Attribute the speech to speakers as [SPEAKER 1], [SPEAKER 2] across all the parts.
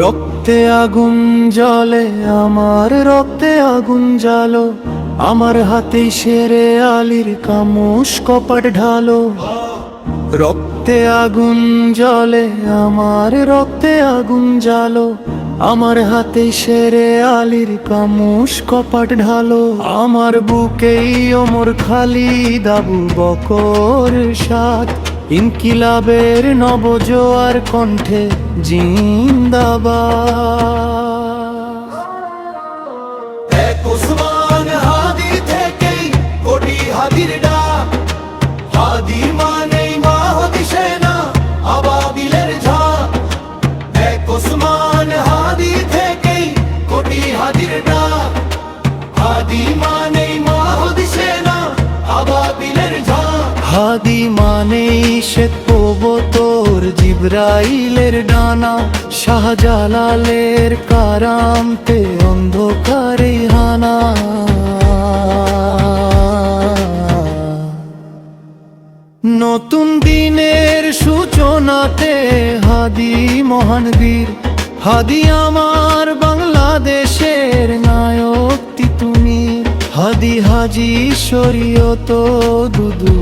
[SPEAKER 1] রক্তে আগুন জলে আমার রক্তে আগুন জালো আমার হাতে সেরে আলির কামুষ কপাট ঢালো। রক্তে আগুন জলে আমার রক্তে আগুন জালো আমার হাতে সেরে আলির কামুষ কপাট ঢালো। আমার বুকেই ওমর খালি দাবু বকর সাত ইনকিলাবের নবজোয়ার কণ্ঠে জিন্দাবাদ। হাদি মানেই শ্বেত তোর জিব্রাইলের ডানা, শাহজালালের কারামতে অন্ধকারে হানা। নতুন দিনের সূচনাতে হাদি মহান বীর, হাদি আমার বাংলাদেশের নায়ক তিতুমির, হাদি হাজি শরীয়ত দুদু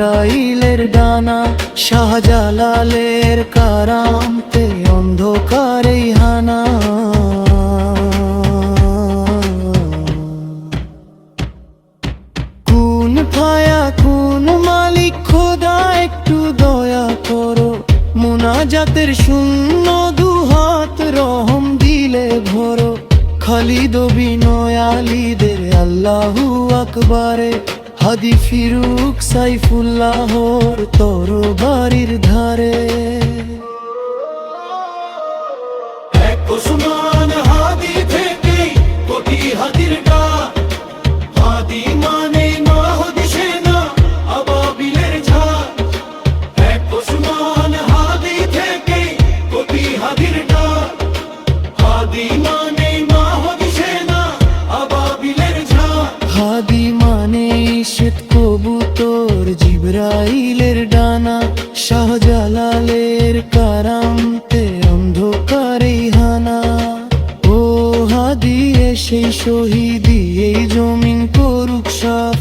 [SPEAKER 1] জিরাইলের ডানা শাহজালালের কারামতে অন্ধকারে হানা। কোন ফায়া কোন মালিক, খোদা, একটু দয়া করো। মোনাজাতের শূন্য দুহাত রহম দিলে ভরো। খালিদ বিনয় আলীদের আল্লাহু আকবারে। হাদি ফিরুক সাইফুল্লাহর বাড়ির ধারে। এক জিব্রাইলের ডানা শাহজালালের কারামতে অন্ধকারে হানা। ও হাদি সেই শহীদি, এই জমিন করুক সাফ।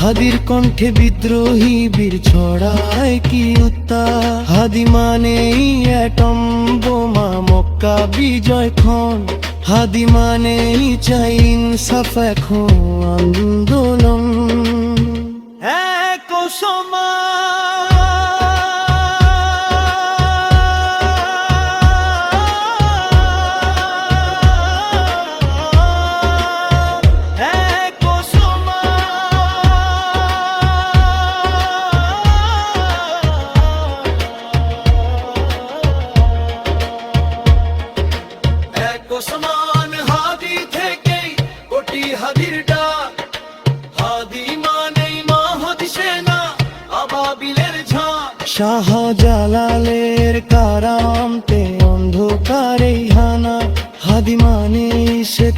[SPEAKER 1] হাদির কণ্ঠে বিদ্রোহী বীর ছড়ায় কি উত্তা হাদি মানেই অ্যাটম বোমা মক্কা বিজয় খন হাদি মানেই চাই ইনসাফ, এখন আন্দোলন। এক শাহজালালের কারামতে অন্ধকারে হানা হাদিমানে সে